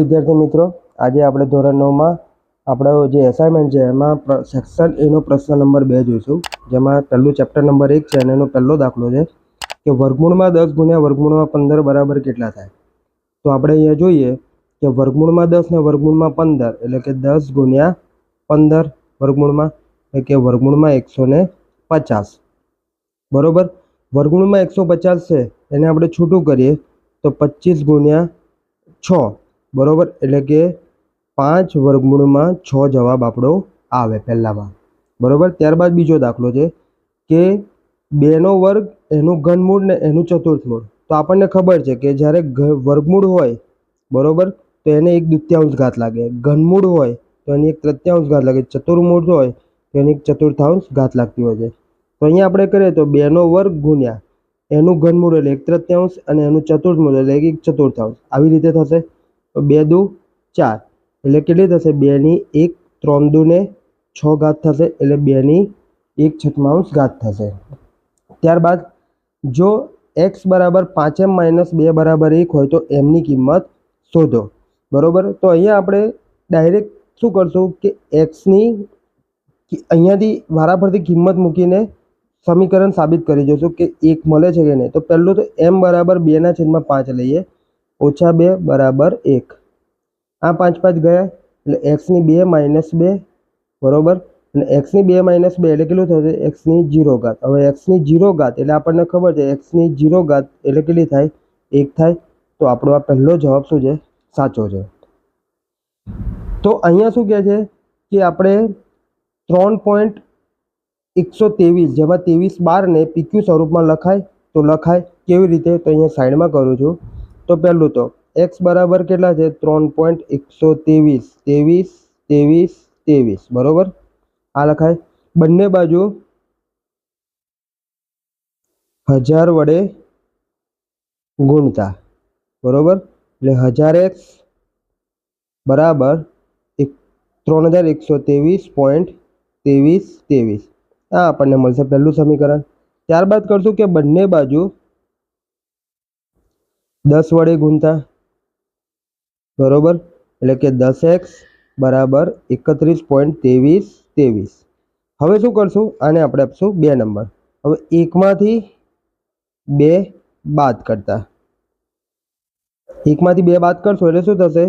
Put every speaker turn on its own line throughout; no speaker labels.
વિદ્યાર્થી મિત્રો, આજે આપણે ધોરણ નવમાં આપણો જે એસાઇનમેન્ટ છે, એમાં સેક્શન એનો પ્રશ્ન નંબર બે જોઈશું, જેમાં પહેલું ચેપ્ટર નંબર એક છે અને એનો પહેલો દાખલો છે કે વર્ગમૂળમાં દસ ગુણ્યા વર્ગમૂળમાં પંદર બરાબર કેટલા થાય? તો આપણે અહીંયા જોઈએ કે વર્ગમૂળમાં દસ ને વર્ગમૂળમાં પંદર, એટલે કે દસ ગુણ્યા પંદર વર્ગમૂળમાં, એટલે કે વર્ગમૂળમાં એકસો ને પચાસ. બરોબર? વર્ગમૂળમાં એકસો પચાસ છે, એને આપણે છૂટું કરીએ તો પચીસ ગુણ્યા છ. બરોબર? એટલે કે પાંચ વર્ગમૂળમાં છ જવાબ આપણો આવે પહેલામાં. બરાબર? ત્યારબાદ બીજો દાખલો છે કે બેનો વર્ગ, એનું ઘનમૂળ ને એનું ચતુર્થમૂળ. તો આપણને ખબર છે કે જ્યારે વર્ગમૂળ હોય, બરાબર? તો એને એક દ્વિતીયાંશ ઘાત લાગે. ઘનમૂળ હોય, તો એની એક તૃતીયાંશ ઘાત લાગે. ચતુર્મૂળ હોય, તો એની એક ચતુર્થાંશ ઘાત લાગતી હોય છે. તો અહીંયા આપણે કરીએ તો બેનો વર્ગ ગુણ્યા એનું ઘનમૂળ એટલે એક તૃતીયાંશ અને એનું ચતુર્થમૂળ એટલે એક ચતુર્થાંશ. આવી રીતે થશે. બે દુ ચાર. એટલે કેટલી થશે? બેની એક ત્રણ દુને છ ઘાત થશે, એટલે બેની એક છઠ્ઠાંશ ઘાત થશે. ત્યારબાદ જો એક્સ બરાબર પાંચેમ માઇનસ બે બરાબર એક હોય તો એમની કિંમત શોધો. બરાબર? તો અહીંયા આપણે ડાયરેક્ટ શું કરશું કે એક્સની અહીંયાથી વારાફરતી કિંમત મૂકીને સમીકરણ સાબિત કરી જોશું કે એક મળે છે કે નહીં. તો પહેલું તો એમ બરાબર બેના છેદમાં પાંચ લઈએ. ઓછા બે બરાબર એક. આ પાંચ પાંચ ગયા, એટલે એક્સની બે માઇનસ બે, બરોબર? અને એક્સની બે માઇનસ બે એટલે કેટલું થશે? એક્સની જીરો ઘાત. હવે એક્સની જીરો ઘાત એટલે આપણને ખબર છે એક્સની જીરો ઘાત એટલે કેટલી થાય? એક થાય. તો આપણો આ પહેલો જવાબ શું છે? સાચો છે. તો અહીંયા શું કહે છે કે આપણે ત્રણ પોઈન્ટ એકસો ત્રેવીસ જેમાં ત્રેવીસ બારને પીક્યુ સ્વરૂપમાં લખાય, તો લખાય કેવી રીતે? તો અહીંયા સાઈડમાં કરું છું. તો પહેલું તો એક્સ બરાબર કેટલા છે? ત્રણ પોઈન્ટ એકસો ત્રેવીસ. ત્રેવીસ ત્રેવીસ ત્રેવીસ. બરોબર? આ લખાય. બંને બાજુ હજાર વડે ગુણતા. બરોબર? એટલે હજાર એક્સ બરાબર એક, ત્રણ હજાર એકસો ત્રેવીસ પોઈન્ટ ત્રેવીસ ત્રેવીસ. આ આપણને મળશે પહેલું સમીકરણ. ત્યારબાદ કરશું કે બંને બાજુ દસ વડે ગુણતા. બરોબર? એટલે કે દસ એક્સ બરાબર એકત્રીસ પોઈન્ટ ત્રેવીસ ત્રેવીસ. હવે શું કરશું? આને આપણે આપશું બે નંબર. હવે એકમાંથી બે બાદ કરતા. એકમાંથી બે બાદ કરશો એટલે શું થશે?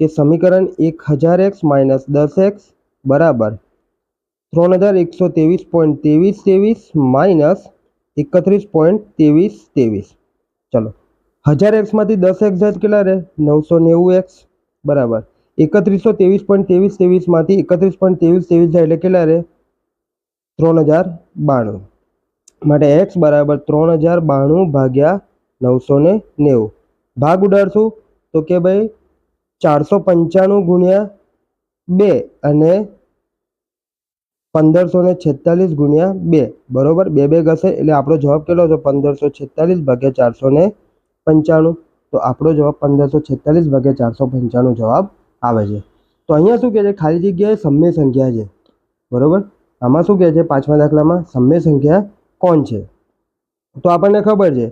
કે સમીકરણ એક હજાર એક્સ માઇનસ દસ એક્સ બરાબર ત્રણ હજાર એકસો ત્રેવીસ પોઈન્ટ ત્રેવીસ ત્રેવીસ માઇનસ એકત્રીસ પોઈન્ટ ત્રેવીસ ત્રેવીસ. ચલો. હજાર એક્સમાંથી દસ એક્સ જાય કેટલા રહે? નવસો નેવું એક્સ બરાબર. એકત્રીસો ત્રેવીસ પોઈન્ટ ત્રેવીસ ત્રેવીસમાંથી એકત્રીસ પોઈન્ટ ત્રેવીસ ત્રેવીસ જાય એટલે કેટલા રહે? ત્રણ હજાર બાણું. માટે એક્સ બરાબર ત્રણ હજાર બાણું ભાગ્યા નવસો ને નેવું. ભાગ ઉડાડશું? તો કે ભાઈ, ચારસો પંચાણું ગુણ્યા બે અને પંદરસો ને છેતાલીસ ગુણ્યા બે. બરોબર? બે બે ઘસે. એટલે આપણો જવાબ કેટલો હતો પંદરસો છેતાલીસ ભાગ્યા ચારસો ને પંચાણું, તો આપણો જવાબ પંદરસો છેતાલીસ ભાગ્યા ચારસો પંચાણું જવાબ આવે છે. તો અહીંયા શું કહે છે? ખાલી જગ્યાએ સમ્ય સંખ્યા છે. બરાબર? આમાં શું કહે છે? પાંચમા દાખલામાં સમય સંખ્યા કોણ છે? તો આપણને ખબર છે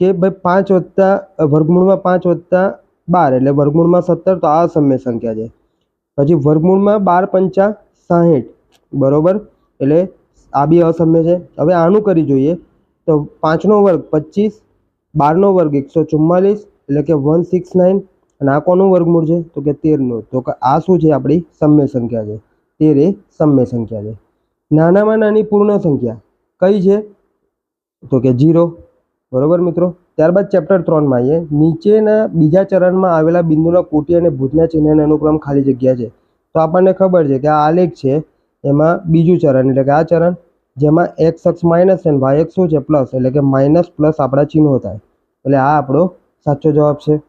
કે ભાઈ પાંચ વત્તા વર્ગમૂળમાં પાંચ વત્તા બાર એટલે વર્ગમૂળમાં સત્તર, તો આ સમય સંખ્યા છે. પછી વર્ગમૂળમાં બાર પંચા સાહીઠ, બરાબર? એટલે આ બી અસમ્ય છે. હવે આનું કરી જોઈએ. તો પાંચનો વર્ગ પચીસ બારનો વર્ગ એકસો ચુમ્માલીસ એટલે કે વન સિક્સ નાઇન. અને આ કોનું વર્ગમૂળ છે? તો કે તેરનું. તો કે આ શું છે આપણી સમ્ય સંખ્યા છે? તેર એ સમ્ય સંખ્યા છે. નાનામાં નાની પૂર્ણ સંખ્યા કઈ છે? તો કે જીરો બરોબર મિત્રો? ત્યારબાદ ચેપ્ટર ત્રણમાં આવીએ. નીચેના બીજા ચરણમાં આવેલા બિંદુના કોટી અને ભૂતના ચિહ્નના અનુક્રમ ખાલી જગ્યા છે. તો આપણને ખબર છે કે આ આલેખ છે એમાં બીજું ચરણ. એટલે કે આ ચરણ જેમાં એક્સ અક્ષ માઇનસ અને વાય એક્સ શું છે? પ્લસ એટલે કે માઇનસ પ્લસ આપણા ચિહ્નો થાય. એટલે આ આપણો સાચો જવાબ છે.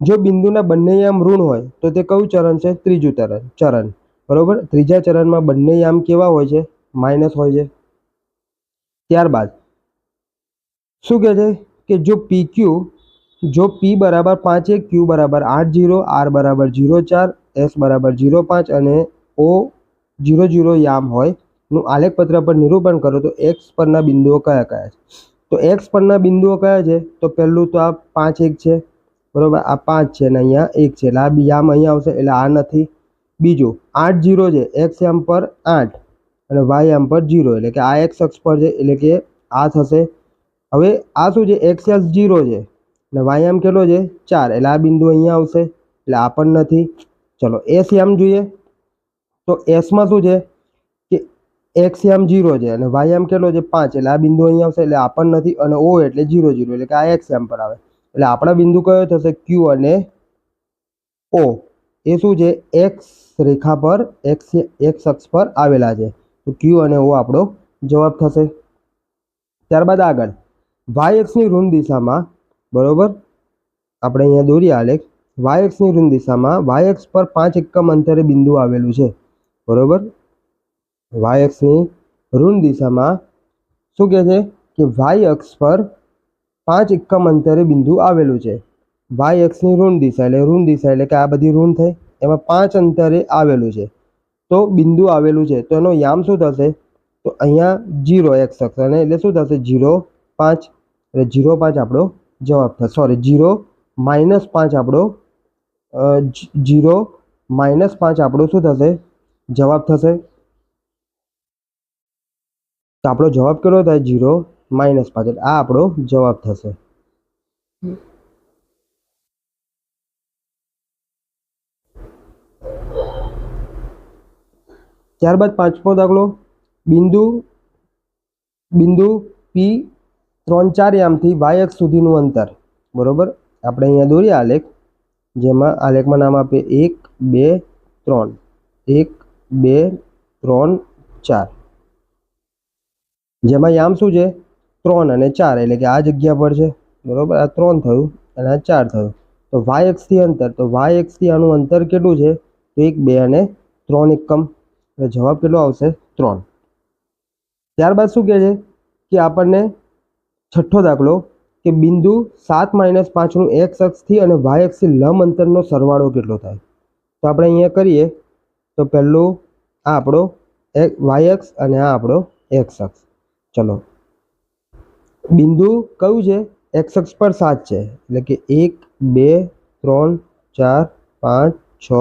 જો બિંદુના બંને યામ ઋણ હોય, તો તે કયું ચરણ છે? ત્રીજું ચરણ ચરણ. બરોબર? ત્રીજા ચરણમાં બંને યામ કેવા હોય છે? માઇનસ હોય છે. ત્યારબાદ, શું કહે છે? કે જો પી ક્યુ જો પી બરાબર પાંચ એક ક્યુ બરાબર આઠ જીરો આર બરાબર જીરો ચાર એસ બરાબર જીરો પાંચ અને ઓ જીરો જીરો યામ હોય નું આલેખ પત્ર પર નિરૂપણ કરો તો એક્સ પરના બિંદુઓ કયા કયા છે? તો એક્સ પરના બિંદુઓ કયા છે? તો પહેલું તો આ પાંચ એક છે, બરોબર? આ પાંચ છે ને અહીંયા એક છે. એટલે આ બી યામ અહીંયા આવશે, એટલે આ નથી. બીજું, આઠ જીરો છે. એક્સ યામ પર આઠ અને વાય યામ પર જીરો. એટલે કે આ એક્સ અક્ષ પર છે, એટલે કે આ થશે. હવે આ શું છે? એક્સ યામ જીરો છે અને વાય યામ કેટલો છે? ચાર. એટલે આ બિંદુ અહીંયા આવશે, એટલે આ પણ નથી. ચલો એસ યામ જોઈએ. તો એસમાં શું છે? કે એક્સ એમ જીરો છે અને વાય એમ કેટલો છે? પાંચ. એટલે આ બિંદુ અહીંયા આવશે, એટલે આ પણ નથી અને ઓ એટલે જીરો જીરો એટલે કે આ એક્સ યામ પર આવે. એટલે આપણા બિંદુ કયો થશે? ક્યુ અને ઓ એ શું છે? એક્સ રેખા પર એક્સ એક્સ અક્ષ પર આવેલા છે. તો ક્યુ અને ઓ આપણો જવાબ થશે. ત્યારબાદ આગળ. વાય એક્સની ઋણ દિશામાં, બરોબર? આપણે અહીંયા દોરીએ આલેખ વાય એક્સની ઋણ દિશામાં વાય એક્સ પર પાંચ એકમ અંતરે બિંદુ આવેલું છે. બરોબર? વાય અક્ષની ઋણ દિશામાં શું કહે છે કે વાય અક્ષ પર પાંચ એકમ અંતરે બિંદુ આવેલું છે. વાય એક્સની ઋણ દિશા એટલે ઋણ દિશા એટલે કે આ બધી ઋણ થઈ, એમાં પાંચ અંતરે આવેલું છે. તો બિંદુ આવેલું છે, તો એનો યામ શું થશે? તો અહીંયા જીરો એક્સ અક્ષ અને એટલે શું થશે? જીરો પાંચ, એટલે જીરો પાંચ આપણો જવાબ થશે. સોરી જીરો માઇનસ પાંચ આપણો જીરો માઇનસ પાંચ આપણો શું થશે? જવાબ થશે તો આપણો જવાબ કેટલો થાય? જીરો માઇનસ પાંચ. એટલે આ આપણો જવાબ થશે. ત્યારબાદ પાંચમો દાખલો. બિંદુ બિંદુ પી ત્રણ ચાર યામથી વાય એક્સ સુધીનું અંતર. બરોબર? આપણે અહીંયા દોરીએ આલેખ જેમાં આલેખમાં નામ આપીએ એક, બે, ત્રણ. એક, બે, ત્રણ, ચાર. જેમાં યામ શું છે? ત્રણ અને ચાર, એટલે કે આ જગ્યા પર છે. બરાબર? આ ત્રણ થયું અને આ ચાર થયું. તો વાય એક્સથી અંતર, તો વાય એક્સથી આનું અંતર કેટલું છે? તો એક, બે અને ત્રણ એકમ. એટલે જવાબ કેટલો આવશે? ત્રણ. ત્યારબાદ શું કહે છે? કે આપણને છઠ્ઠો દાખલો કે બિંદુ સાત માઇનસ પાંચનું એક્સ અક્ષથી અને વાય અક્ષથી લંબ અંતરનો સરવાળો કેટલો થાય? તો આપણે અહીંયા કરીએ. તો પહેલું આ આપણો વાય અક્ષ અને આ આપણો એક્સ અક્ષ. ચલો. બિંદુ કયું છે? એક્સ અક્ષ પર સાત છે. એટલે કે એક, બે, ત્રણ, ચાર, પાંચ, છ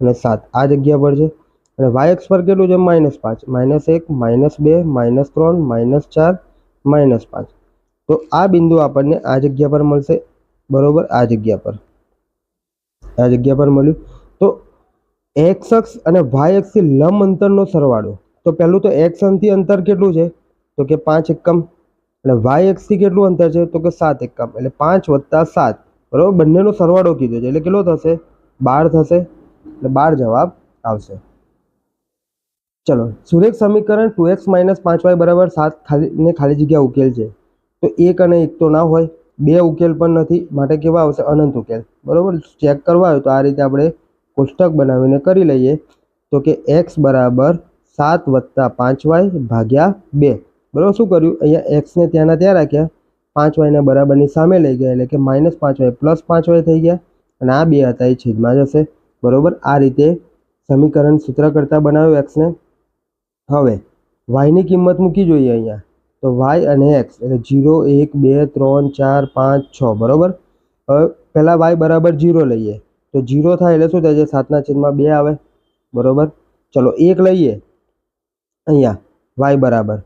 અને સાત. આ જગ્યા પર છે. અને વાય એક્સ પર કેટલું છે? માઇનસ પાંચ. માઇનસ એક, માઇનસ બે, માઇનસ ત્રણ, માઇનસ ચાર, માઇનસ પાંચ. તો આ બિંદુ આપણને આ જગ્યા પર મળશે. બરોબર? આ જગ્યા પર. આ જગ્યા પર મળ્યું. તો એક્સ અક્ષ અને વાય અક્ષથી લંબ અંતરનો સરવાળો. તો પહેલું તો એક્સ અંતર કેટલું છે? તો કે પાંચ એકમ. એટલે વાય એક્સથી કેટલું અંતર છે? તો કે સાત એકમ. એટલે પાંચ વત્તા સાત. બરાબર? બંનેનો સરવાળો કીધો છે. એટલે કેટલો થશે? બાર થશે. એટલે બાર જવાબ આવશે. ચલો, સુરેખ સમીકરણ ટુ એક્સ માઇનસ પાંચ વાય બરાબર સાત ખાલી ને ખાલી જગ્યા ઉકેલ છે. તો એક અને એક તો ના હોય. બે ઉકેલ પણ નથી. માટે કેવા આવશે? અનંત ઉકેલ. બરાબર? ચેક કરવા હોય તો આ રીતે આપણે કોષ્ટક બનાવીને કરી લઈએ. તો કે એક્સ બરાબર સાત વત્તા પાંચ વાય ભાગ્યા બે. બરાબર, શું કર્યું? અહીંયા એક્સને ત્યાંના ત્યાં રાખ્યા. પાંચ વાયના બરાબરની સામે લઈ ગયા, એટલે કે માઇનસ પાંચ વાય પ્લસ પાંચ વાય થઈ ગયા. અને આ બે હતા, એ છેદમાં જશે. બરાબર, આ રીતે સમીકરણ સૂત્ર કરતાં બનાવ્યું એક્સને હવે વાયની કિંમત મૂકી જોઈએ અહીંયા. તો વાય અને એક્સ એટલે જીરો એક, બે, ત્રણ, ચાર, પાંચ, છ, બરાબર? હવે પહેલાં વાય બરાબર જીરો લઈએ. તો જીરો થાય એટલે શું થાય છે? સાતના છેદમાં બે આવે. બરાબર? ચલો, એક લઈએ. અહીંયા વાય બરાબર.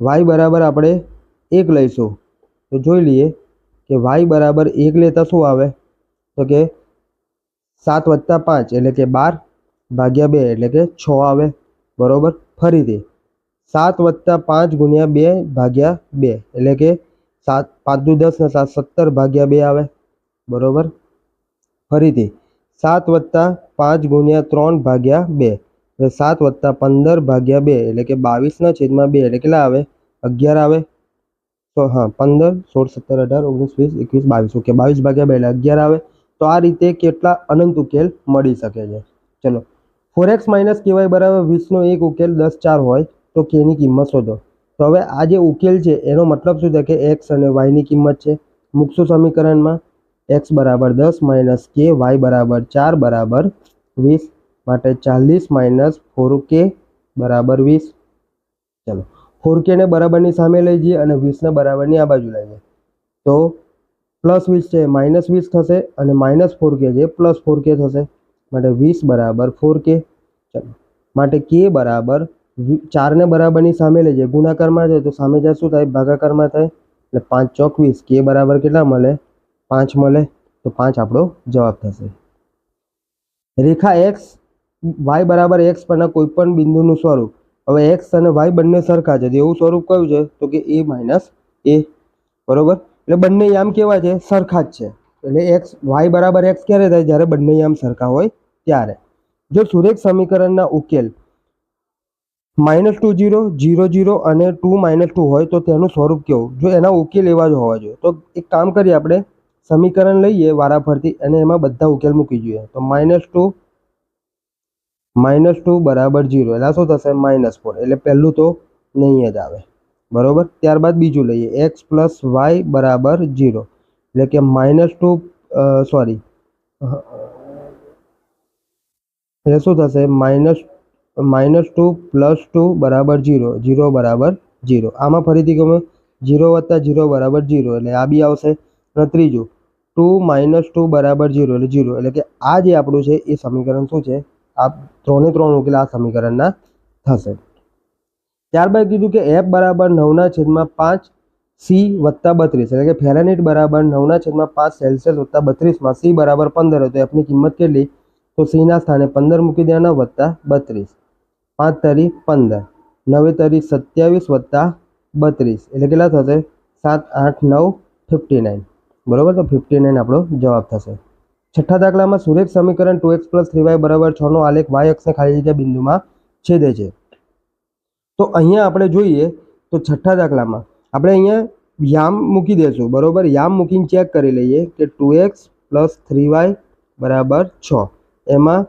વાય બરાબર આપણે એક લઈશું. તો જોઈ લઈએ કે વાય બરાબર એક લેતા શું આવે? તો કે સાત વત્તા પાંચ એટલે કે બાર ભાગ્યા બે એટલે કે છ આવે. બરોબર? ફરીથી. સાત વત્તા પાંચ ગુણ્યા બે ભાગ્યા બે એટલે કે સાત, પાંચ દુ દસ ને સાત સત્તર ભાગ્યા બે આવે. બરોબર? ફરીથી. સાત વત્તા પાંચ ગુણ્યા ત્રણ ભાગ્યા બે. એટલે સાત વત્તા પંદર ભાગ્યા બે એટલે કે બાવીસના છેદમાં બે એટલે કેટલા આવે? અગિયાર આવે. તો હા, પંદર, સોળ, સત્તર, અઢાર, ઓગણીસ, વીસ, એકવીસ, બાવીસ. ઓકે, બાવીસ ભાગ્યા બે એટલે અગિયાર આવે. તો આ રીતે કેટલા અનંત ઉકેલ મળી શકે છે? ચલો. ફોર એક્સ માઇનસ કેવાય બરાબર વીસનો એક ઉકેલ દસ ચાર હોય તો કેની કિંમત શોધો. તો હવે આ જે ઉકેલ છે, એનો મતલબ શું થાય કે એક્સ અને વાયની કિંમત છે? મૂકશું સમીકરણમાં. એક્સ બરાબર દસ માઇનસ કે વાય બરાબર ચાર બરાબર વીસ. માટે ચાલીસ માઇનસ ફોર કે બરાબર વીસ. ચલો ફોર કેને બરાબરની સામે લઈ જઈએ અને વીસને બરાબરની આ બાજુ લઈ જઈએ. તો પ્લસ વીસ છે માઇનસ વીસ થશે અને માઇનસ ફોર કે છે પ્લસ ફોર કે થશે. માટે વીસ બરાબર ફોર કે ચાલો, માટે કે બરાબર ચારને બરાબરની સામે લઈ જાય ગુણાકારમાં જાય તો સામે જાય શું થાય? ભાગાકારમાં થાય. એટલે પાંચ ચોકવીસ કે બરાબર કેટલા મળે? પાંચ મળે. તો પાંચ આપણો જવાબ થશે. રેખા એક્સ વાય બરાબર એક્સ પરના કોઈપણ બિંદુનું સ્વરૂપ. હવે એક્સ અને વાય બંને સરખા છે. એવું સ્વરૂપ કયું છે? તો કે એ માઇનસ એ બરોબર? એટલે બંને યામ કેવા છે? સરખા જ છે. એટલે એક્સ વાય બરાબર એક્સ ક્યારે થાય? જ્યારે બંને યામ સરખા હોય ત્યારે. જો સુરેખ સમીકરણના ઉકેલ minus two zero zero zero અને ટુ માઇનસ ટુ હોય, તો તેનું સ્વરૂપ કેવું? જો એના ઉકેલ એવા જ હોવા જોઈએ. તો એક કામ કરીએ આપણે. સમીકરણ લઈએ વારાફરતી અને એમાં બધા ઉકેલ મૂકી જોઈએ. તો માઇનસ ટુ માઇનસ ટુ બરાબર જીરો. એટલે શું થશે? Minus four. એટલે પહેલું તો નહીં જ આવે. બરાબર? ત્યારબાદ બીજું લઈએ. એક્સ પ્લસ વાય બરાબર જીરો. એટલે કે માઇનસ ટુ સોરી. એટલે શું થશે? Minus minus two plus two બરાબર જીરો. જીરો બરાબર જીરો. આમાં ફરીથી ગમે જીરો વત્તા જીરો બરાબર જીરો. એટલે આ બી આવશે. અને ત્રીજું, ટુ માઇનસ ટુ બરાબર જીરો. એટલે જીરો. એટલે કે આ જે આપણું છે એ સમીકરણ શું છે? આ ત્રણે ત્રણ ઉકેલ આ સમીકરણના થશે. ત્યારબાદ કીધું કે એફ બરાબર નવના છેદમાં પાંચ સી વત્તા બત્રીસ, એટલે કે ફેરાનીટ બરાબર નવના છેદમાં પાંચ સેલ્સિયસ વત્તા બત્રીસમાં સી બરાબર પંદર તો એફની કિંમત કેટલી? તો સીના સ્થાને પંદર મૂકી દેવાના વત્તા બત્રીસ. પાંચ તરી પંદર, નવે તરી સત્યાવીસ વત્તા બત્રીસ, એટલે કેટલા થશે? સાત, આઠ, નવ, ફિફ્ટી નાઇન. બરાબર? તો ફિફ્ટી નાઇન આપણો જવાબ થશે. છઠ્ઠા દાખલામાં સુરેખ સમીકરણ two x plus three y બરાબર છનો આલેખ વાય અક્ષને ખાલી જગ્યા બિંદુમાં છેદે છે. તો અહીંયા આપણે જોઈએ તો છઠ્ઠા દાખલામાં આપણે અહીંયા યામ મૂકી દઈશું બરાબર? યામ મૂકીને ચેક કરી લઈએ કે two x plus three y બરાબર છ. એમાં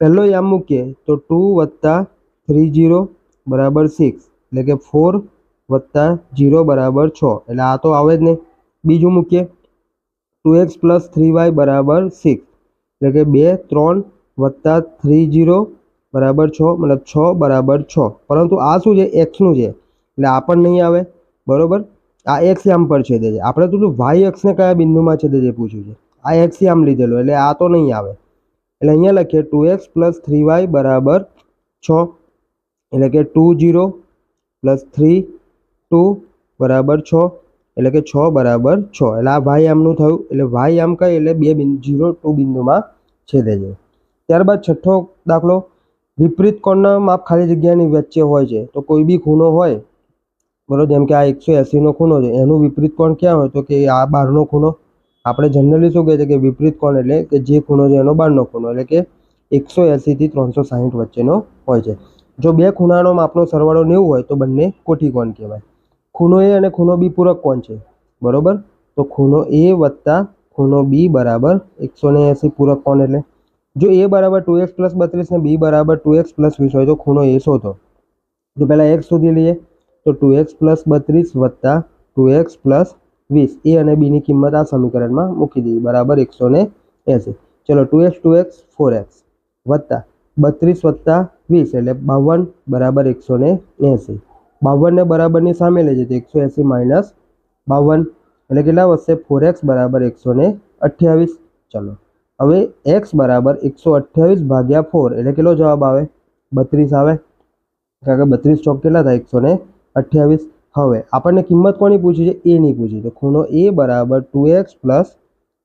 પહેલો યામ મૂકીએ તો ટુ વત્તા થ્રી જીરો બરાબર સિક્સ. એટલે કે ફોર વત્તા જીરો બરાબર છ. એટલે આ તો આવે જ નહીં. બીજું મૂકીએ. Two x plus three y બરાબર સિક્સ એટલે કે બે, ત્રણ વત્તા થ્રી જીરો બરાબર છ, મતલબ છ બરાબર છ. પરંતુ આ શું છે? એક્સનું છે. એટલે આ પણ નહીં આવે. બરાબર? આ એક્સ આમ પર છેદે છે. આપણે તો વાય એક્સને કયા બિંદુમાં છેદે છે પૂછ્યું છે. આ એક્સ આમ લીધેલો, એટલે આ તો નહીં આવે. એટલે અહીંયા લખીએ two x plus three y બરાબર છ, એટલે કે two zero plus three two બરાબર છ. એટલે કે છ બરાબર છ. એટલે આ વાય આમનું થયું. એટલે વાય આમ કઈ? એટલે બે બિંદુ જીરો ટુ બિંદુમાં છેદે છે. ત્યારબાદ છઠ્ઠો દાખલો. વિપરીત કોણના માપ ખાલી જગ્યાની વચ્ચે હોય છે. તો કોઈ બી ખૂણો હોય, બરોબર, જેમ કે આ એકસો એંસીનો ખૂણો છે, એનું વિપરીત કોણ ક્યાં હોય? તો કે આ બારનો ખૂણો. આપણે જનરલી શું કહે છે કે વિપરીત કોણ એટલે કે જે ખૂણો છે એનો બારનો ખૂણો. એટલે કે એકસો એંસીથી ત્રણસો સાહીઠ વચ્ચેનો હોય છે. જો બે ખૂણાનો માપનો સરવાળો નેવું હોય, તો બંને કોઠી કોણ કહેવાય? ખૂણો એ અને ખૂણો બી પૂરક કોણ છે? બરોબર? તો ખૂણો એ વત્તા ખૂણો બી બરાબર એકસો ને એંસી પૂરક કોણ એટલે? જો એ બરાબર ટુ એક્સ પ્લસ બત્રીસ ને બી બરાબર ટુ એક્સ પ્લસ વીસ હોય તો ખૂણો એ શોધો. તો પહેલાં એક્સ શોધી લઈએ, તો ટુ એક્સ પ્લસ બત્રીસ વત્તા ટુ એક્સ પ્લસ વીસ. એ અને બીની કિંમત આ સમીકરણમાં મૂકી દીધી બરાબર એકસો ને એંસી. ચલો two x two x four x વત્તા બત્રીસ વત્તા વીસ એટલે બાવન બરાબર એકસો ને એંસી. બાવનને બરાબરની સામે લઈ જઈએ તો એકસો એંસી માઇનસ બાવન એટલે કેટલા વધશે? ફોર એક્સ બરાબર એકસો ને અઠ્યાવીસ ચલો હવે એક્સ બરાબર એકસો અઠ્યાવીસ ભાગ્યા ફોર એટલે કેટલો જવાબ આવે? બત્રીસ આવે। કારણ કે બત્રીસ ચોક કેટલા થાય? એકસો ને અઠ્યાવીસ હવે આપણને કિંમત કોની પૂછી છે? એ ની પૂછી તો ખૂણો એ બરાબર ટુ એક્સ પ્લસ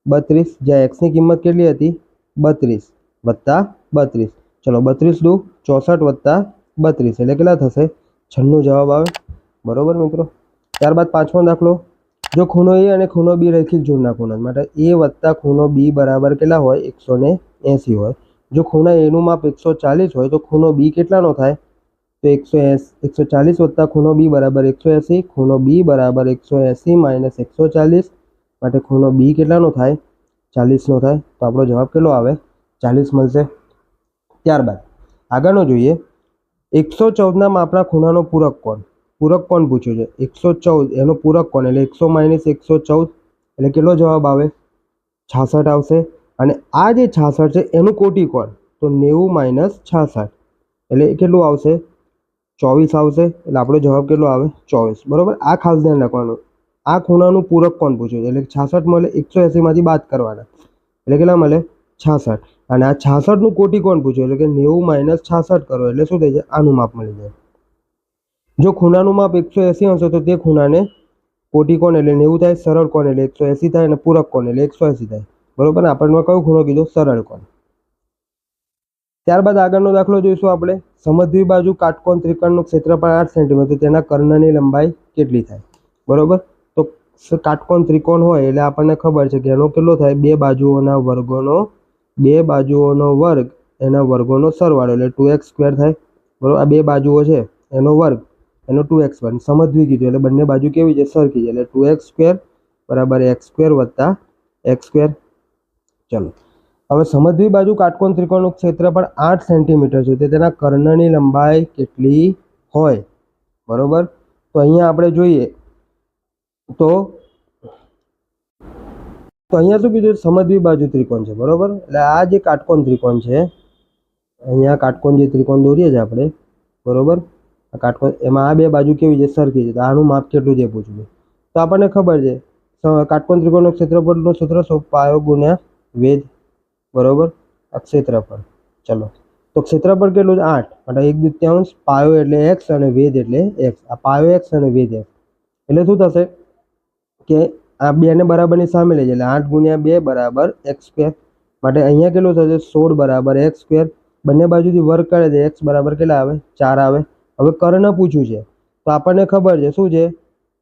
બત્રીસ જ્યાં એક્સની કિંમત કેટલી હતી? બત્રીસ વત્તા બત્રીસ ચલો બત્રીસ દુ ચોસઠ વત્તા બત્રીસ એટલે કેટલા થશે? છન્નું જવાબ આવે. બરોબર મિત્રો? ત્યારબાદ પાંચમો દાખલો. જો ખૂણો એ અને ખૂણો બી રૈખિક જોડના ખૂણા માટે એ વત્તા ખૂણો બી બરાબર કેટલા હોય? એકસો એંસી હોય. જો ખૂણા એનું માપ એકસો ચાલીસ હોય, તો ખૂણો બી કેટલાનો થાય? તો એકસો એંસી, એકસો ચાલીસ વત્તા ખૂણો બી બરાબર એકસો એંસી, ખૂણો બી બરાબર એકસો એંસી માઇનસ એકસો ચાલીસ, માટે ખૂણો બી કેટલાનો થાય? ચાલીસનો થાય. તો આપણો જવાબ કેટલો આવે? ચાલીસ મળશે. ત્યારબાદ આગળનો જોઈએ. એકસો ચૌદના માપના ખૂણાનો પૂરક કોણ? પૂરક કોણ પૂછ્યું છે? એકસો ચૌદ, એનો પૂરક કોણ? એટલે એકસો માઇનસ એકસો ચૌદ, એટલે કેટલો જવાબ આવે? છાસઠ આવશે. અને આ જે છાસઠ છે, એનું કોટી કોણ? તો નેવું માઇનસ છાસઠ. એટલે કેટલું આવશે? ચોવીસ આવશે. એટલે આપણો જવાબ કેટલો આવે? ચોવીસ. બરાબર? આ ખાસ ધ્યાન રાખવાનું. આ ખૂણાનું પૂરક કોણ પૂછ્યું છે? એટલે છાસઠ મળે એકસો એંસીમાંથી બાદ કરવાના. એટલે કેટલા મળે? છાસઠ. અને આ છાસઠનું કોટિકોણ પૂછ્યું? એટલે કે નેવું માઇનસ છાસઠ કરો, એટલે શું થઈ જાય? આનું માપ મળી જાય. જો ખૂણાનું માપ એકસો એંસી હશે, તો તે ખૂણાને કોટી કોણ એટલે નેવું થાય, સરળ કોણ એટલે એકસો એંસી થાય, અને પૂરક કોણ એટલે એકસો એંસી થાય. બરોબર? આપણને કયો ખૂણો કીધો? સરળ કોણ. ત્યારબાદ આગળનો દાખલો જોઈશું આપણે. સમદ્વી બાજુ કાટકોણ ત્રિકોણનું ક્ષેત્રફળ આઠ સેન્ટીમીટર તેના કર્ણની લંબાઈ કેટલી થાય? બરોબર? તો કાટકોણ ત્રિકોણ હોય, એટલે આપણને ખબર છે કે એનો કેટલો થાય? બે બાજુઓના વર્ગોનો બે બાજુઓનો વર્ગ એના વર્ગોનો સરવાળો, એટલે ટુ એક્સ સ્ક્વેર થાય. બરાબર? આ બે બાજુઓ છે, એનો વર્ગ, એનો ટુ એક્સ વર્ગ સમજવી કીધું, એટલે બંને બાજુ કેવી છે? સરખી છે. એટલે ટુ એક્સ સ્ક્વેર બરાબર એક્સ સ્ક્વેર વત્તા એક્સ સ્ક્વેર ચલો. હવે સમજવી બાજુ કાટકોણ ત્રિકોણનું ક્ષેત્રફળ આઠ સેન્ટીમીટર છે તે તેના કર્ણની લંબાઈ કેટલી હોય? બરાબર? તો અહીંયા આપણે જોઈએ તો તો અહીંયા શું કીધું? સમદ્વી બાજુ ત્રિકોણ છે, બરોબર? એટલે આ જે કાટકોણ ત્રિકોણ છે, અહીંયા કાટકોણ જે ત્રિકોણ દોરીએ છીએ આપણે, બરોબર? આ કાટકોણ, એમાં આ બે બાજુ કેવી છે? સરખી છે. તો આનું માપ કેટલું છે પૂછવું તો આપણને ખબર છે કાટકોણ ત્રિકોણનું ક્ષેત્રફળનું સૂત્ર શું પાયો ગુણ્યા વેદ બરોબર? આ ક્ષેત્રફળ. ચલો. તો ક્ષેત્રફળ કેટલું છે? આઠ. એટલે એક દૃત્યાંશ પાયો એટલે એક્સ અને વેદ એટલે એક્સ. આ પાયો એક્સ અને વેદ એક્સ. એટલે શું થશે? કે આ બેને બરાબરની સામે લઈ એટલે આઠ ગુણ્યા બે બરાબર એક્સ સ્ક્વેર. માટે અહીંયા કેટલું થશે? સોળ બરાબર એક્સ સ્ક્વેર. બંને બાજુથી વર્ગ કરે છે એક્સ બરાબર કેટલા આવે? ચાર આવે. હવે કર્ણ પૂછ્યું છે. તો આપણને ખબર છે, શું છે?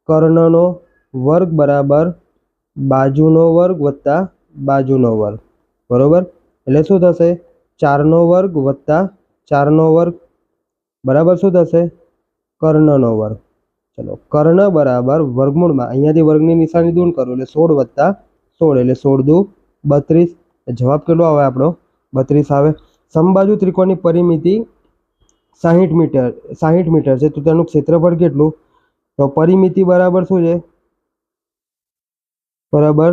કર્ણનો વર્ગ બરાબર બાજુનો વર્ગ વત્તા બાજુનો વર્ગ. બરાબર? એટલે શું થશે? ચારનો વર્ગ વત્તા ચારનો વર્ગ. બરાબર શું થશે? કર્ણનો વર્ગ. ચલો, કર્ણ બરાબર વર્ગમૂળમાં અહીંયાથી વર્ગની નિશાની દૂર કરો, એટલે સોળ વત્તા સોળ, એટલે સોળ દુ બત્રીસ. જવાબ કેટલો આવે આપણો? બત્રીસ આવે. સમબાજુ ત્રિકોણની પરિમિતિ સાહીઠ મીટર સાહીઠ મીટર છે, તો તેનું ક્ષેત્રફળ કેટલું? તો પરિમિતિ બરાબર શું છે? બરાબર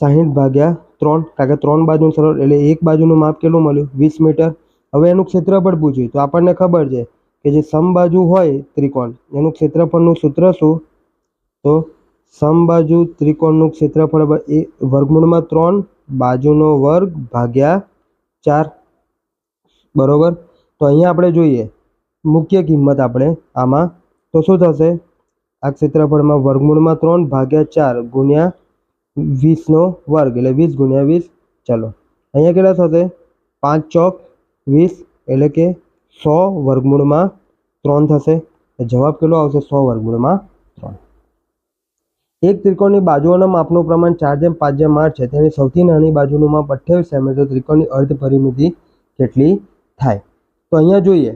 સાહીઠ ભાગ્યા ત્રણ, કારણ કે ત્રણ બાજુનું સરળ, એટલે એક બાજુનું માપ કેટલું મળ્યું? વીસ મીટર. હવે એનું ક્ષેત્રફળ પૂછ્યું, તો આપણને ખબર છે કે જે સમબાજુ હોય ત્રિકોણ, એનું ક્ષેત્રફળનું સૂત્ર શું? તો સમબાજુ ત્રિકોણનું ક્ષેત્રફળ એ વર્ગમૂળમાં ત્રણ, બાજુનો વર્ગ ભાગ્યા ચાર. બરોબર? તો અહીંયા આપણે જોઈએ, મુખ્ય કિંમત આપણે આમાં, તો શું થશે? આ ક્ષેત્રફળમાં વર્ગમૂળમાં ત્રણ ભાગ્યા ચાર ગુણ્યા વીસનો વર્ગ, એટલે વીસ ગુણ્યા વીસ. ચાલો, અહીંયા કેટલા થશે? પાંચ ચોક વીસ, એટલે કે સો વર્ગમૂળમાં ત્રણ થશે. જવાબ કેટલો આવશે? સો વર્ગમૂળમાં ત્રણ. એક ત્રિકોણની બાજુઓના માપનું પ્રમાણ ચાર જેમ પાંચ જેમ આઠ છે. તેની સૌથી નાની બાજુનું માપ અઠ્યાવીસ સેમી તો ત્રિકોણની અર્ધ પરિમિતિ કેટલી થાય? તો અહીંયા જોઈએ.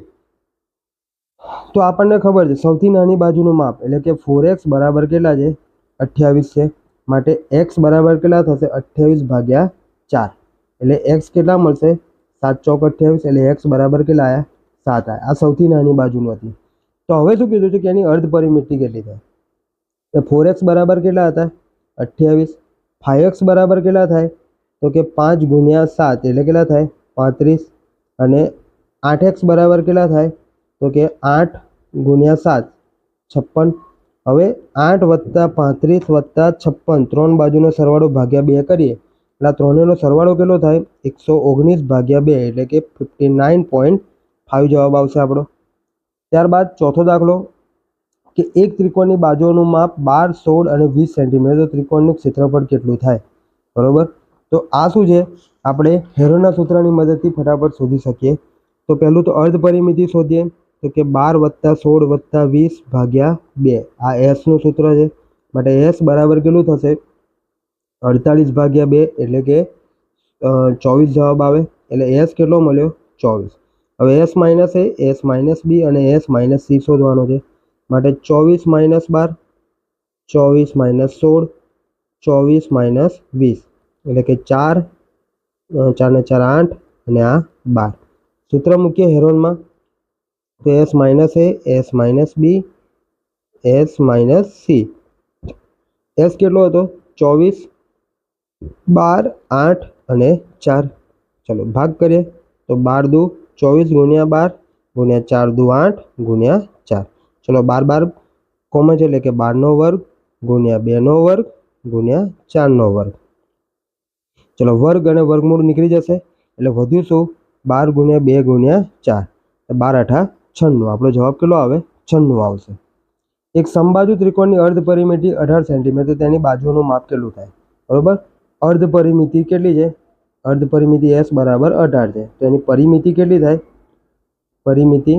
તો આપણને ખબર છે, સૌથી નાની બાજુનું માપ એટલે કે ફોર એક્સ બરાબર કેટલા છે? અઠ્યાવીસ છે. માટે એક્સ બરાબર કેટલા થશે? અઠ્યાવીસ ભાગ્યા ચાર. એટલે એક્સ કેટલા મળશે? સાત ચોક અઠ્યાવીસ. એટલે એક્સ બરાબર કેટલા આવ્યા સાત આવ્યા આ સૌથી નાની બાજુનું હતી. તો હવે શું કીધું છે કે એની અર્ધ પરિમિતિ કેટલી થાય? તો ફોર એક્સ બરાબર કેટલા હતા? અઠ્યાવીસ. ફાઇવ એક્સ બરાબર કેટલા થાય? તો કે પાંચ ગુણ્યા સાત એટલે કેટલા થાય? પાંત્રીસ. અને આઠ એક્સ બરાબર કેટલા થાય? તો કે આઠ ગુણ્યા સાત, છપ્પન. હવે આઠ વત્તા પાંત્રીસ વત્તા છપ્પન, ત્રણ બાજુનો સરવાળો ભાગ્યા બે કરીએ. એટલે આ ત્રણેયનો સરવાળો કેટલો થાય? એકસો ઓગણીસ ભાગ્યા બે એટલે કે ફિફ્ટી નાઇન પોઈન્ટ ફાઇવ જવાબ આવશે આપણો. ત્યારબાદ ચોથો દાખલો, કે એક ત્રિકોણની બાજુઓનું માપ બાર, સોળ અને વીસ સેન્ટીમીટર, તો ત્રિકોણનું ક્ષેત્રફળ કેટલું થાય? બરાબર? તો આ શું છે? આપણે હેરોના સૂત્રની મદદથી ફટાફટ શોધી શકીએ. તો પહેલું તો અર્ધ પરિમિતિ શોધીએ. તો કે બાર વત્તા સોળ વત્તા વીસ ભાગ્યા બે. આ એસનું સૂત્ર છે. માટે એસ બરાબર કેટલું થશે? અડતાલીસ ભાગ્યા બે એટલે કે ચોવીસ જવાબ આવે. એટલે એસ કેટલો મળ્યો? ચોવીસ. હવે s minus a s minus b અને એસ માઇનસ સી શોધવાનો છે. માટે ચોવીસ માઇનસ બાર, ચોવીસ માઇનસ સોળ, ચોવીસ માઇનસ વીસ. એટલે કે ચાર ચારને ચાર આઠ અને આ બાર. સૂત્ર મૂકીએ હેરોનમાં. તો s minus a s minus b s minus c s કેટલો હતો? ચોવીસ, બાર, આઠ અને ચાર. ચલો ભાગ કરીએ. તો બાર દુ ચોવીસ ગુણ્યા બાર, ગુણ્યા ચાર દુ આઠ, ગુણ્યા ચાર. ચલો બાર બાર કોમન છે એટલે કે બારનો વર્ગ, ગુણ્યા બેનો વર્ગ, ગુણ્યા ચારનો વર્ગ. ચલો વર્ગ અને વર્ગમૂળ નીકળી જશે. એટલે વધ્યું શું? બાર ગુણ્યા બે ગુણ્યા ચાર. બાર અઠા છન્નું. આપણો જવાબ કેટલો આવે? છન્નું આવશે. એક સમબાજુ ત્રિકોણની અર્ધ પરિમિતિ અઢાર સેન્ટીમીટર તેની બાજુનું માપ કેટલું થાય? બરોબર? અર્ધ પરિમિતિ કેટલી છે? અર્ધ પરિમિતિ એસ બરાબર અઢાર છે. તો એની પરિમિતિ કેટલી થાય? પરિમિતિ.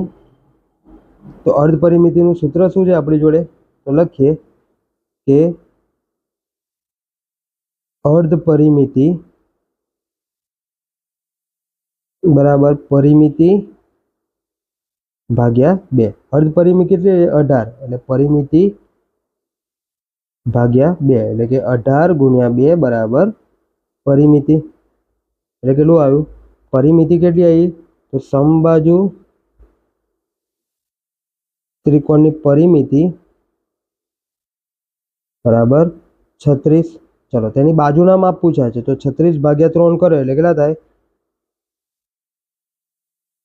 તો અર્ધ પરિમિતિનું સૂત્ર શું છે આપણી જોડે? તો લખીએ કે અર્ધ પરિમિતિ બરાબર પરિમિતિ ભાગ્યા બે. અર્ધ પરિમિતિ કેટલી અઢાર. એટલે પરિમિતિ ભાગ્યા બે. એટલે કે અઢાર ગુણ્યા બે બરાબર પરિમિતિ. એટલે કેટલું આવ્યું? પરિમિતિ કેટલી આવી? તો સમબાજુ ત્રિકોણની પરિમિતિ બરાબર છત્રીસ. ચલો તેની બાજુના માપ પૂછાય છે. તો છત્રીસ ભાગ્યા ત્રણ કરો એટલે કેટલા થાય?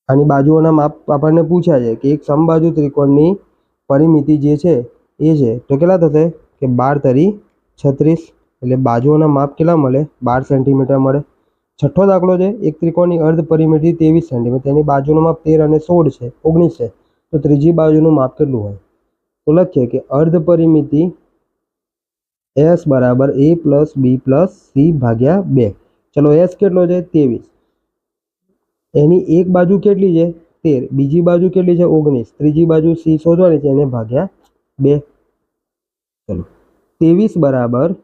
આની બાજુઓના માપ આપણને પૂછાય છે કે એક સમબાજુ ત્રિકોણની પરિમિતિ જે છે, એ છે. તો કેટલા થશે? કે બાર તરી છત્રીસ. એટલે બાજુઓના માપ કેટલા મળે? બાર સેન્ટીમીટર મળે. છઠ્ઠો દાખલો છે, એક ત્રિકોણની અર્ધ પરિમિતિ ત્રેવીસ સેન્ટીમીટર. તેની બાજુનું માપ તેર અને સોળ છે, ઓગણીસ છે. તો ત્રીજી બાજુનું માપ કેટલું હોય? તો લખીએ કે અર્ધ પરિમિતિ એસ બરાબર a plus b plus c ભાગ્યા બે. ચલો એસ કેટલો છે? ત્રેવીસ. એની એક બાજુ કેટલી છે? તેર. બીજી બાજુ કેટલી છે? ઓગણીસ. ત્રીજી બાજુ સી શોધવાની છે, એને ભાગ્યા બે. ચલો. ત્રેવીસ બરાબર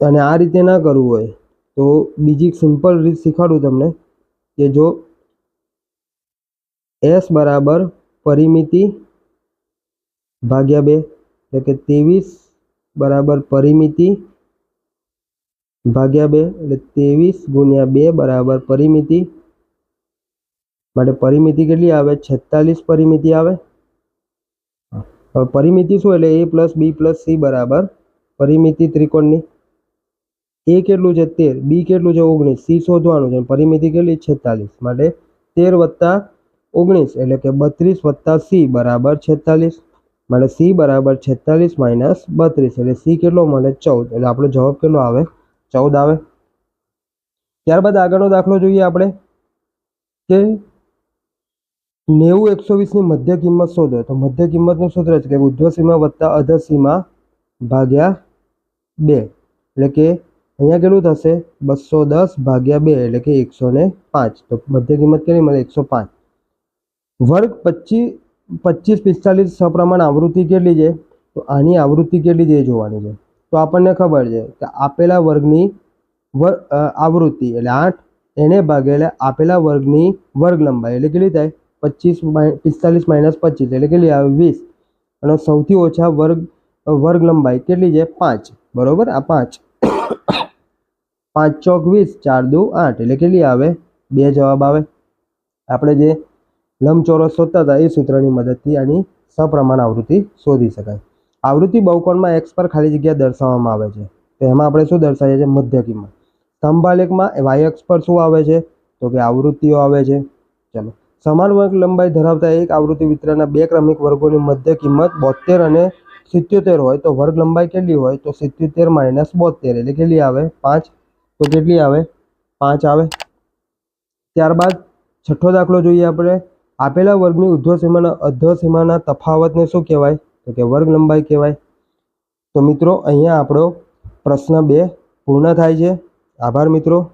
અને આ રીતે ના કરવું હોય, તો બીજી સિમ્પલ રીત શીખવાડું તમને, કે જો એસ બરાબર પરિમિતિ ભાગ્યા બે, એટલે કે ત્રેવીસ બરાબર પરિમિતિ ભાગ્યા બે, એટલે ત્રેવીસ ગુણ્યા બે બરાબર પરિમિતિ, માટે પરિમિતિ કેટલી આવે? છેતાલીસ પરિમિતિ આવે. હવે પરિમિતિ શું? એટલે a plus b plus c બરાબર પરિમિતિ ત્રિકોણની. એ કેટલું છે? તેર. બી કેટલું છે? ઓગણીસ. સી શોધવાનું છે પરિમિતિ કેટલી? છેતાલીસ. માટે તેર વત્તા ઓગણીસ એટલે કે બત્રીસ વત્તા સી બરાબર છેતાલીસ. માટે સી બરાબર છેતાલીસ માઇનસ બત્રીસ એટલે સી કેટલો મળે? ચૌદ. એટલે આપણો જવાબ કેટલો આવે? ચૌદ આવે. ત્યારબાદ આગળનો દાખલો જોઈએ આપણે કે નેવું એકસો વીસની મધ્ય કિંમત શોધો. તો મધ્ય કિંમતનું સૂત્ર છે કે ઉર્ધ્વ સીમા વત્તા અધર સીમા ભાગ્યા બે. એટલે કે અહીંયા કેટલું થશે? બસો દસ ભાગ્યા બે એટલે કે એકસો ને પાંચ. તો મધ્ય કિંમત કેટલી મળે? એકસો પાંચ. વર્ગ પચીસ પચીસ, પિસ્તાલીસ સપ્રમાણ આવૃત્તિ કેટલી છે? તો આની આવૃત્તિ કેટલી છે એ જોવાની છે. તો આપણને ખબર છે કે આપેલા વર્ગની વર્ગ આવૃત્તિ એટલે આઠ, એને ભાગે એટલે આપેલા વર્ગની વર્ગ લંબાઈ એટલે કેટલી થાય? પચીસ પિસ્તાલીસ માઇનસ પચીસ એટલે કેટલી આવે? વીસ. અને સૌથી ઓછા વર્ગ વર્ગ લંબાઈ કેટલી છે? પાંચ. બરોબર? આ પાંચ. પાંચ ચોક વીસ ચાર દુ આઠ એટલે કેટલી આવે? બે જવાબ આવે. આપણે જે લંબચોરસ શોધતા હતા એ સૂત્રની મદદથી આની સપ્રમાણ આવૃત્તિ શોધી શકાય. આવૃત્તિ બહુકોણમાં એક્સ પર ખાલી જગ્યા દર્શાવવામાં આવે છે. તો એમાં આપણે શું દર્શાવીએ છીએ? મધ્ય કિંમત. સ્તંભાલેખમાં વાય અક્ષ પર શું આવે છે? તો કે આવૃત્તિઓ આવે છે. ચલો. સમાન વર્ગ લંબાઈ ધરાવતા એક આવૃત્તિ વિતરણના બે ક્રમિક વર્ગોની મધ્ય કિંમત બોતેર અને સિત્યોતેર હોય તો વર્ગ લંબાઈ કેટલી હોય? તો સિત્યોતેર માઇનસ બોતેર એટલે કેટલી આવે? પાંચ તો કેટલી આવે? પાંચ આવે. ત્યારબાદ છઠ્ઠો દાખલો જોઈએ આપણે. આપેલા વર્ગની ઉર્ધ્વ સીમાના અધ્વ સીમાના તફાવતને શું કહેવાય? તો કે વર્ગ લંબાઈ કહેવાય. તો મિત્રો, અહીંયા આપણો પ્રશ્ન બે પૂર્ણ થાય છે. આભાર મિત્રો.